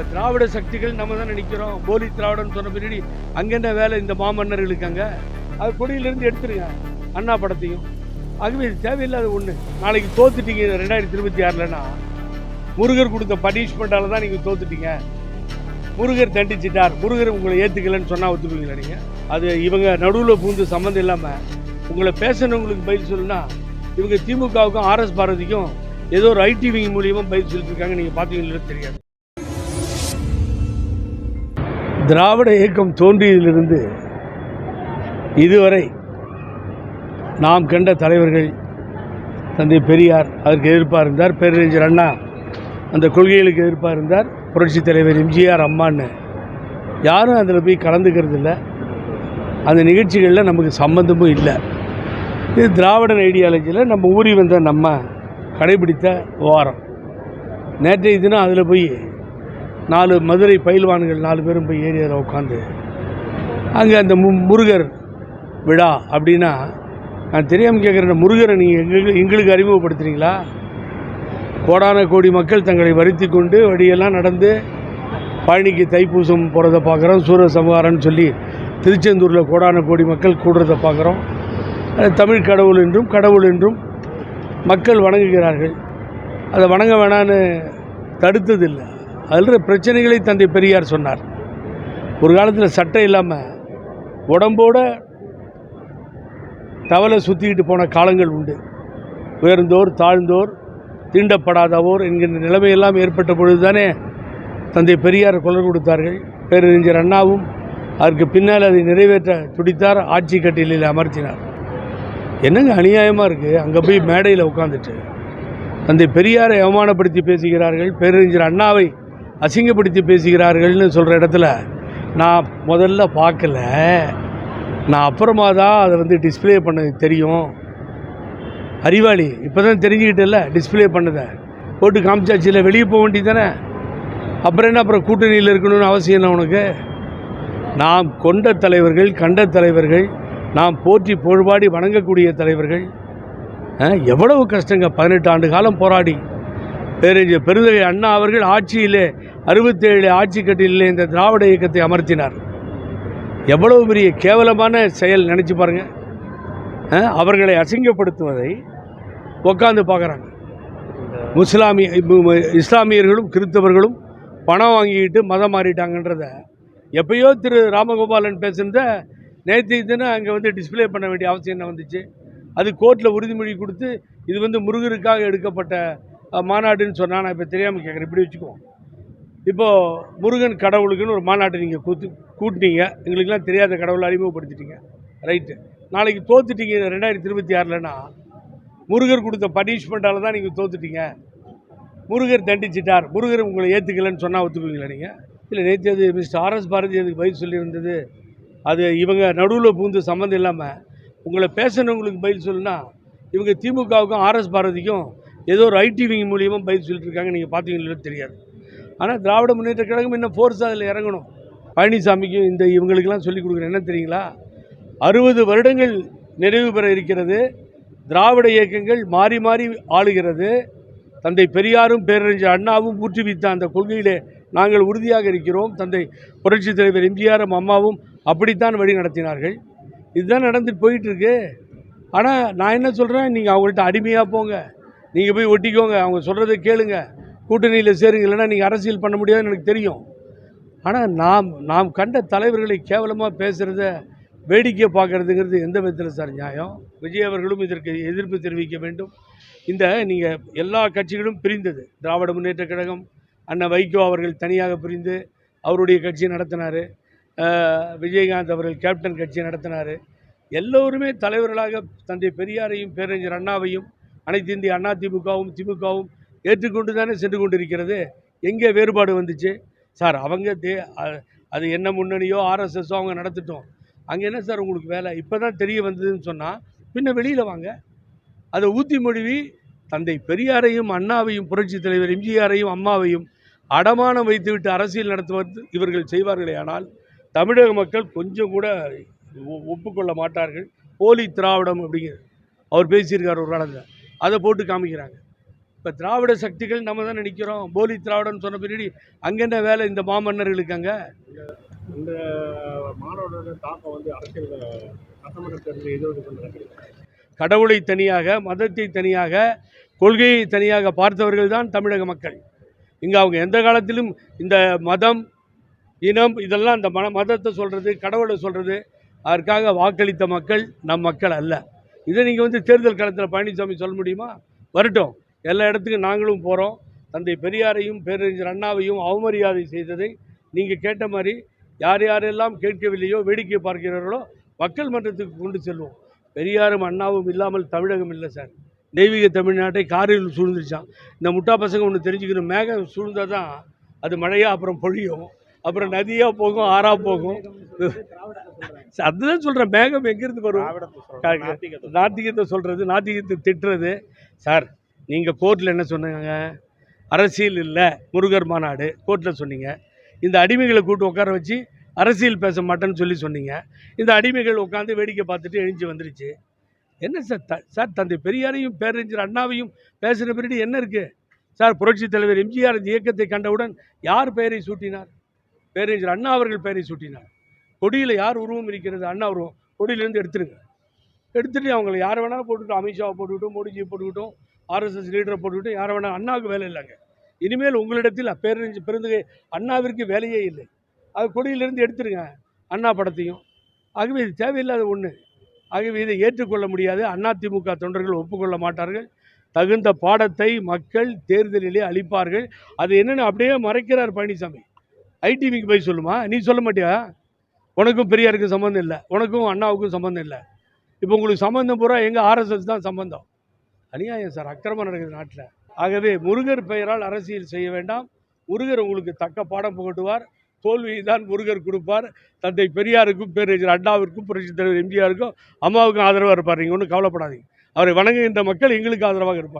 இப்போ திராவிட சக்திகள் நம்ம தான் நினைக்கிறோம். போலி திராவிடன்னு சொன்ன பின்னாடி அங்கே என்ன வேலை? இந்த மாமன்னர்களுக்கு அங்கே அது கொடியிலேருந்து எடுத்துருங்க. அண்ணா படத்தையும். ஆகவே இது தேவையில்லாத ஒன்று நாளைக்கு தோத்துட்டீங்க ரெண்டாயிரத்தி இருபத்தி ஆறுலன்னா முருகர் கொடுத்த பனிஷ்மெண்ட்டால் தான் நீங்கள் தோத்துட்டீங்க. முருகர் தண்டிச்சிட்டார். முருகர் உங்களை ஏற்றுக்கலன்னு சொன்னால் ஒத்துக்குவீங்களா நீங்கள் அது இவங்க நடுவில் பூந்து சம்மந்தம் இல்லாமல் உங்களை பேசணுங்களுக்கு பதில் சொல்லுனா இவங்க திமுகவுக்கும் ஆர்எஸ் பாரதிக்கும் ஏதோ ஒரு ஐடி விங் மூலியமாக பயிற்சி சொல்லியிருக்காங்க நீங்கள் பார்த்தீங்கன்னு தெரியாது. திராவிட இயக்கம் தோன்றியதிலிருந்து இதுவரை நாம் கண்ட தலைவர்கள் தந்தை பெரியார் அதற்கு எதிர்ப்பாக இருந்தார். பேரறிஞர் அண்ணா அந்த கொள்கைகளுக்கு எதிர்ப்பாக இருந்தார். புரட்சித் தலைவர் எம்ஜிஆர் அம்மான்னு யாரும் அதில் போய் கலந்துக்கிறது இல்லை. அந்த நிகழ்ச்சிகளில் நமக்கு சம்மந்தமும் இல்லை. இது திராவிடன் ஐடியாலஜியில் நம்ம ஊறி வந்த நம்ம கடைபிடித்த வாரம் நேற்றைய தினம் அதில் போய் நாலு மதுரை பயில்வான்கள் நாலு பேரும் போய் ஏறி உட்காந்து அங்கே அந்த மு முருகர் விழா அப்படின்னா நான் தெரியாமல் கேட்குறேன் முருகரை நீங்கள் எங்களுக்கு எங்களுக்கு அறிமுகப்படுத்துகிறீங்களா கோடான கோடி மக்கள் தங்களை வருத்தி கொண்டு வழியெல்லாம் நடந்து பழனிக்கு தைப்பூசம் போகிறத பார்க்குறோம் சூரிய சமகாரம்னு சொல்லி திருச்செந்தூரில் கோடான கோடி மக்கள் கூடுறத பார்க்குறோம். தமிழ் கடவுள் என்றும் கடவுள் என்றும் மக்கள் வணங்குகிறார்கள். அதை வணங்க வேணான்னு தடுத்ததில்லை. அதில் பிரச்சனைகளை தந்தை பெரியார் சொன்னார். ஒரு காலத்தில் சட்டை இல்லாமல் உடம்போட தவளை சுற்றிக்கிட்டு போன காலங்கள் உண்டு. உயர்ந்தோர் தாழ்ந்தோர் தீண்டப்படாதவோர் என்கின்ற நிலைமையெல்லாம் ஏற்பட்ட பொழுது தானே தந்தை பெரியார் குரல் கொடுத்தார்கள். பேரறிஞர் அண்ணாவும் அதற்கு பின்னால் அதை நிறைவேற்ற துடித்தார் ஆட்சி கட்டிலில் அமர்த்தினார். என்னங்க அநியாயமாக இருக்குது அங்கே போய் மேடையில் உட்காந்துட்டு தந்தை பெரியாரை அவமானப்படுத்தி பேசுகிறார்கள். பேரறிஞர் அண்ணாவை அசிங்கப்படுத்தி பேசுகிறார்கள்னு சொல்கிற இடத்துல நான் முதல்ல பார்க்கல. நான் அப்புறமா தான் அதை வந்து டிஸ்பிளே பண்ணது தெரியும். அறிவாளி இப்போ தான் தெரிஞ்சுக்கிட்டல டிஸ்பிளே பண்ணதை. போட்டு காமிச்சாச்சுல வெளியே போக வேண்டியது தானே? அப்புறம் என்ன அப்புறம் கூட்டணியில் இருக்கணும்னு அவசியம் என்ன உனக்கு? நாம் கொண்ட தலைவர்கள் கண்ட தலைவர்கள் நாம் போற்றி புகழ்பாடி வணங்கக்கூடிய தலைவர்கள் எவ்வளவு கஷ்டங்க பதினெட்டு ஆண்டு காலம் போராடி. பேரறிஞர் பெருந்தகை அண்ணா அவர்கள் ஆட்சியிலே அறுபத்தேழு ஆட்சி கட்டிலே இந்த திராவிட இயக்கத்தை அமர்த்தினார். எவ்வளவு பெரிய கேவலமான செயல் நினச்சி பாருங்கள் அவர்களை அசிங்கப்படுத்துவதை உட்காந்து பார்க்குறாங்க முஸ்லாமிய இஸ்லாமியர்களும் கிறிஸ்தவர்களும் பணம் வாங்கிக்கிட்டு மதம் மாறிட்டாங்கன்றத எப்பயோ திரு ராமகோபாலன் பேசுனத நேற்று தினம் அங்கே வந்து டிஸ்பிளே பண்ண வேண்டிய அவசியம் என்ன வந்துச்சு? அது கோர்ட்டில் உறுதிமொழி கொடுத்து இது வந்து முருகருக்காக எடுக்கப்பட்ட மாநாடுன்னு சொன்னால் நான் இப்போ தெரியாமல் கேட்குறேன் இப்படி வச்சுக்குவோம் இப்போது முருகன் கடவுளுக்குன்னு ஒரு மாநாட்டை நீங்கள் கூத்து கூட்டினீங்க. எங்களுக்கெல்லாம் தெரியாத கடவுளை அறிமுகப்படுத்திட்டீங்க. ரைட்டு நாளைக்கு தோத்துட்டீங்க ரெண்டாயிரத்தி இருபத்தி ஆறில்னா முருகர் கொடுத்த பனிஷ்மெண்ட்டால் தான் நீங்கள் தோத்துட்டீங்க. முருகர் தண்டிச்சிட்டார். முருகர் உங்களை ஏற்றுக்கலன்னு சொன்னால் ஒத்துக்குவீங்களா நீங்கள் இல்லை நேற்று அது மிஸ்டர் ஆர்எஸ் பாரதி அதுக்கு பதில் சொல்லியிருந்தது. அது இவங்க நடுவில் பூந்து சம்மந்தம் இல்லாமல் உங்களை பேசணுங்களுக்கு பதில் சொல்லுனா இவங்க திமுகவுக்கும் ஆர்எஸ் பாரதிக்கும் ஏதோ ஒரு ஐடி விங் மூலியமாக பதில் சொல்லிட்டு இருக்காங்க நீங்கள் பார்த்தீங்களோ தெரியாது. ஆனால் திராவிட முன்னேற்ற கழகம் இன்னும் ஃபோர்ஸ் அதில் இறங்கணும். பழனிசாமிக்கும் இந்த இவங்களுக்கெல்லாம் சொல்லிக் கொடுக்குறேன் என்ன தெரியுங்களா? அறுபது வருடங்கள் நிறைவு பெற இருக்கிறது. திராவிட இயக்கங்கள் மாறி மாறி ஆளுகிறது. தந்தை பெரியாரும் பேரறிஞர் அண்ணாவும் ஊற்றுவித்த அந்த கொள்கையிலே நாங்கள் உறுதியாக இருக்கிறோம். தந்தை புரட்சித் தலைவர் எம்ஜிஆரும் அம்மாவும் அப்படித்தான் வழி நடத்தினார்கள். இதுதான் நடந்துட்டு போயிட்டுருக்கு ஆனால் நான் என்ன சொல்கிறேன் நீங்கள் அவங்கள்ட்ட அடிமையாக போங்க. நீங்கள் போய் ஒட்டிக்கோங்க அவங்க சொல்கிறத கேளுங்க. கூட்டணியில் சேருங்க இல்லைன்னா நீங்கள் அரசியல் பண்ண முடியாதுன்னு எனக்கு தெரியும். ஆனால் நாம் நாம் கண்ட தலைவர்களை கேவலமாக பேசுகிறத வேடிக்கை பார்க்குறதுங்கிறது எந்த விதத்தில் சார் நியாயம்? விஜய் அவர்களும் இதற்கு எதிர்ப்பு தெரிவிக்க வேண்டும். இந்த நீங்கள் எல்லா கட்சிகளும் பிரிந்தது. திராவிட முன்னேற்ற கழகம் அண்ணன் வைகோ அவர்கள் தனியாக பிரிந்து அவருடைய கட்சியை நடத்தினார். விஜயகாந்த் அவர்கள் கேப்டன் கட்சியை நடத்தினார். எல்லோருமே தலைவர்களாக தந்தை பெரியாரையும் பேரறிஞர் அண்ணாவையும் அனைத்து இந்திய அண்ணா திமுகவும் திமுகவும் ஏற்றுக்கொண்டு தானே சென்று கொண்டிருக்கிறது. எங்கே வேறுபாடு வந்துச்சு? சார் அவங்க தே அது என்ன முன்னணியோ ஆர்எஸ்எஸ்ஸோ அவங்க நடத்திட்டோம். அங்கே என்ன சார் உங்களுக்கு வேலை? இப்போ தான் தெரிய வந்ததுன்னு சொன்னால் பின்ன வெளியில் வாங்க. அதை ஊற்றி மொழிவி தந்தை பெரியாரையும் அண்ணாவையும் புரட்சி தலைவர் எம்ஜிஆரையும் அம்மாவையும் அடமானம் வைத்துவிட்டு அரசியல் நடத்துவது இவர்கள் செய்வார்களே ஆனால் தமிழக மக்கள் கொஞ்சம் கூட ஒப்புக்கொள்ள மாட்டார்கள். போலி திராவிடம் அப்படிங்கிறது அவர் பேசியிருக்கார் ஒரு காலத்தில். அதை போட்டு காமிக்கிறாங்க. இப்போ திராவிட சக்திகள் நம்ம தானே நிற்கிறோம் போலி திராவிடன்னு சொன்ன பின்னாடி அங்கே என்ன வேலை இந்த மாமன்னர்களுக்கு அங்கே? இந்த மாணவர்களோட தாக்கம் வந்து அரசியல் சட்டமன்ற தேர்தலில் எது வந்து கொண்டு நடக்குது கடவுளை தனியாக மதத்தை தனியாக கொள்கையை தனியாக பார்த்தவர்கள் தான் தமிழக மக்கள். இங்கே அவங்க எந்த காலத்திலும் இந்த மதம் இனம் இதெல்லாம் இந்த மன மதத்தை சொல்கிறது கடவுளை சொல்கிறது அதற்காக வாக்களித்த மக்கள் நம் மக்கள் அல்ல. இதை நீங்கள் வந்து தேர்தல் காலத்தில் பழனிசாமி சொல்ல முடியுமா? வரட்டும். எல்லா இடத்துக்கும் நாங்களும் போகிறோம் தந்தை பெரியாரையும் பேரறிஞர் அண்ணாவையும் அவமரியாதை செய்ததை நீங்கள் கேட்ட மாதிரி யார் யாரெல்லாம் கேட்கவில்லையோ வேடிக்கை பார்க்கிறார்களோ மக்கள் மன்றத்துக்கு கொண்டு செல்வோம். பெரியாரும் அண்ணாவும் இல்லாமல் தமிழகம் இல்லை சார். தெய்வீக தமிழ்நாட்டை காரில் சூழ்ந்துருச்சான். இந்த முட்டா பசங்க ஒன்று தெரிஞ்சுக்கணும். மேகம் சூழ்ந்தால் தான் அது மழையாக அப்புறம் பொழியும். அப்புறம் நதியாக போகும் ஆறா போகும். அதுதான் சொல்கிறேன் மேகம் எங்கேருந்து வரும்? நாத்திகத்தை சொல்கிறது நாத்திகத்தை திட்டுறது. சார் நீங்கள் கோர்ட்டில் என்ன சொன்னாங்க? அரசியல் இல்லை முருகர் மாநாடு கோர்ட்டில் சொன்னீங்க. இந்த அடிமைகளை கூட்டு உட்கார வச்சு அரசியல் பேச மாட்டேன்னு சொல்லி சொன்னீங்க. இந்த அடிமைகள் உட்காந்து வேடிக்கை பார்த்துட்டு எழுஞ்சி வந்துருச்சு. என்ன சார் த சார் தந்தை பெரியாரையும் பேரறிஞர் அண்ணாவையும் பேசுகிற பின்னாடி என்ன இருக்குது சார் புரட்சித் தலைவர் எம்ஜிஆர் இந்த இயக்கத்தை கண்டவுடன் யார் பெயரை சூட்டினார்? பேரறிஞர் அண்ணா அவர்கள் பெயரை சூட்டினார். கொடியில் யார் உருவம் இருக்கிறது? அண்ணா உருவம் கொடியிலேருந்து எடுத்துருங்க. எடுத்துகிட்டு அவங்கள யார் வேணாலும் போட்டுக்கிட்டோம் அமித்ஷாவை போட்டுக்கிட்டோம் மோடிஜியை போட்டுக்கிட்டோம் ஆர்எஸ்எஸ் லீடரை போட்டுக்கிட்டோம் யாரை வேணால் அண்ணாவுக்கு வேலை இல்லைங்க. இனிமேல் உங்களிடத்தில் பேரறிஞர் பெருந்தகை அண்ணாவிற்கு வேலையே இல்லை. அது கொடியிலிருந்து எடுத்துருங்க. அண்ணா படத்தையும். ஆகவே இது தேவையில்லாத ஒன்று ஆகவே இதை ஏற்றுக்கொள்ள முடியாது. அதிமுக தொண்டர்கள் ஒப்புக்கொள்ள மாட்டார்கள். தகுந்த பாடத்தை மக்கள் தேர்தலிலே அளிப்பார்கள். அது என்னென்னு அப்படியே மறைக்கிறார் பழனிசாமி. ஐடிவிக்கு போய் சொல்லுமா? நீ சொல்ல மாட்டியா? உனக்கும் பெரியாருக்கும் சம்மந்தம் இல்லை. உனக்கும் அண்ணாவுக்கும் சம்மந்தம் இல்லை. இப்போ உங்களுக்கு சம்மந்தம் பூரா எங்கள் ஆர்எஸ்எஸ் தான் சம்மந்தம் அநியாயம் சார். அக்கிரமம் நடக்குது நாட்டில். ஆகவே முருகர் பெயரால் அரசியல் செய்ய வேண்டாம். முருகர் உங்களுக்கு தக்க பாடம் புகட்டுவார். தோல்வியை தான் முருகர் கொடுப்பார். தந்தை பெரியாருக்கும் பேரறிஞர் அண்ணாவிற்கும் புரட்சித் தலைவர் எம்ஜிஆருக்கும் அம்மாவுக்கும் ஆதரவாக இருப்பார். நீங்கள் ஒன்றும் கவலைப்படாதீங்க. அவரை வணங்குகின்ற மக்கள் எங்களுக்கு ஆதரவாக இருப்பார்.